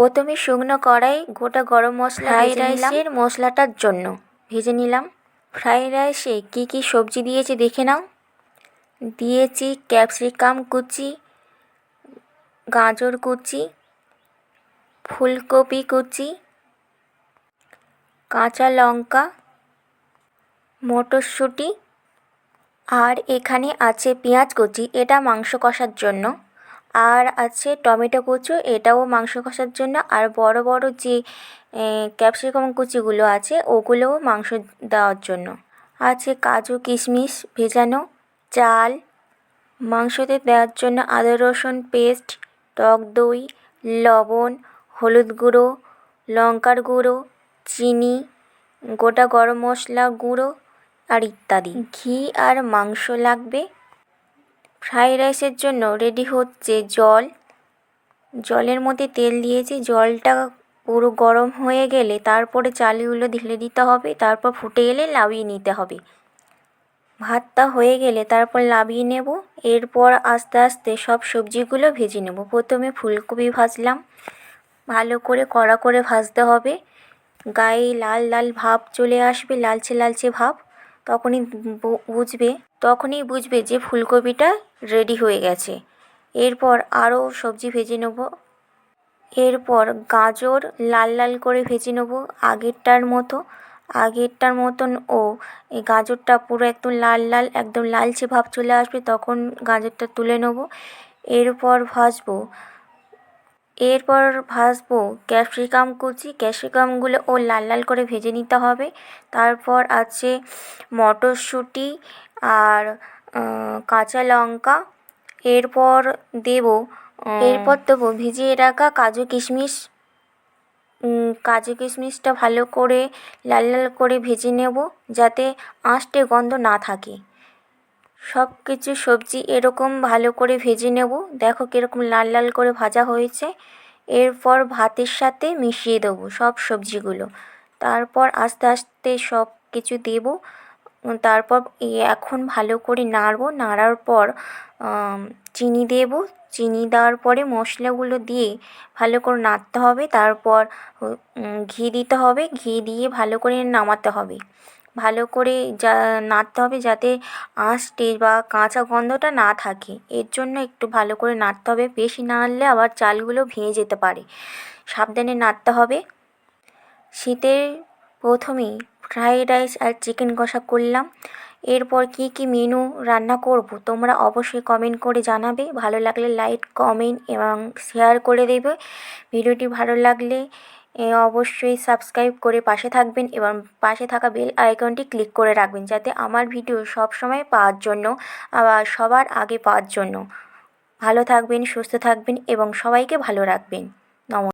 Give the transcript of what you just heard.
প্রথমে শুকনো কড়াই গোটা গরম মশলা ফ্রাইড রাইসের মশলাটার জন্য ভেজে নিলাম। ফ্রাইড রাইসে কী কী সবজি দিয়েছি দেখে নাও। দিয়েছি ক্যাপসিকাম কুচি গাজর কুচি ফুলকপি কুচি কাঁচা লঙ্কা মটরশুঁটি আর এখানে আছে পেঁয়াজ কুচি। এটা মাংস কষার জন্য। আর আছে টমেটো কুচি, এটাও মাংস কষার জন্য। আর বড় বড় যে ক্যাপসিকাম কুচিগুলো আছে, ওগুলোও মাংস দেওয়ার জন্য। আছে কাজু, কিশমিশ, ভেজানো চাল, মাংসতে দেওয়ার জন্য আদা, রসুন, পেস্ট, টক দই, লবণ, হলুদ গুঁড়ো, লঙ্কার গুঁড়ো, চিনি, গোটা গরম মশলা গুঁড়ো আর ইত্যাদি। ঘি আর মাংস লাগবে। ফ্রাইড রাইসের জন্য রেডি হচ্ছে জল। জলের মধ্যে তেল দিয়েছি। জলটা পুরো গরম হয়ে গেলে তারপরে চালগুলো ঢেলে দিতে হবে। তারপর ফুটে এলে নামিয়ে নিতে হবে। ভাতটা হয়ে গেলে তারপর নামিয়ে নেব। এরপর আস্তে আস্তে সব সবজিগুলো ভেজে নেব। প্রথমে ফুলকপি ভাজলাম। ভালো করে কড়া করে ভাজতে হবে। গায়ে লাল লাল ভাব চলে আসবে, লালচে লালচে ভাব। তখনই বুঝবে তখনই বুঝবে যে ফুলকপিটা রেডি হয়ে গেছে। এরপর আরও সবজি ভেজে নেব। এরপর গাজর লাল লাল করে ভেজে নেব আগেরটার মতো। আগেরটার মতন ও এই গাজরটা পুরো একদম লাল লাল, একদম লালচে ভাব চলে আসবে তখন গাজরটা তুলে নেব। এরপর ভাজবো। এরপর ভাজবো ক্যাপসিকাম কুচি। ক্যাপসিকামগুলো ও লাল লাল করে ভেজে নিতে হবে। তারপর আছে মটরশুঁটি আর কাঁচা লঙ্কা। এরপর দেবো এরপর দেবো ভিজিয়ে রাখা কাজু কিশমিশ। কাজু কিশমিশটা ভালো করে লাল লাল করে ভেজে নেব যাতে আঁশটে গন্ধ না থাকে। সব কিছু সবজি এরকম ভালো করে ভেজে নেব। দেখো কীরকম লাল লাল করে ভাজা হয়েছে। এরপর ভাতের সাথে মিশিয়ে দেবো সব সবজিগুলো। তারপর আস্তে আস্তে সব কিছু দেবো। তারপর এখন ভালো করে নাড়বো। নাড়ার পর চিনি দেবো। চিনি দেওয়ার পরে মশলাগুলো দিয়ে ভালো করে নাড়তে হবে। তারপর ঘি দিতে হবে। ঘি দিয়ে ভালো করে নামাতে হবে। ভালো করে যা, নাড়তে হবে যাতে আঁশটে বা কাঁচা গন্ধটা না থাকে। এর জন্য একটু ভালো করে নাড়তে হবে। বেশি নাড়লে আবার চালগুলো ভেঙে যেতে পারে। সাবধানে নাড়তে হবে। শীতের প্রথমেই ফ্রাইড রাইস আর চিকেন কষা করলাম। এরপর কী কী মেনু রান্না করব তোমরা অবশ্যই কমেন্ট করে জানাবে। ভালো লাগলে লাইক কমেন্ট এবং শেয়ার করে দেবে। ভিডিওটি ভালো লাগলে অবশ্যই সাবস্ক্রাইব করে পাশে থাকবেন এবং পাশে থাকা বেল আইকনটি ক্লিক করে রাখবেন যাতে আমার ভিডিও সব সময় পাওয়ার জন্য সবার আগে পাওয়ার জন্য। ভালো থাকবেন, সুস্থ থাকবেন এবং সবাইকে ভালো রাখবেন।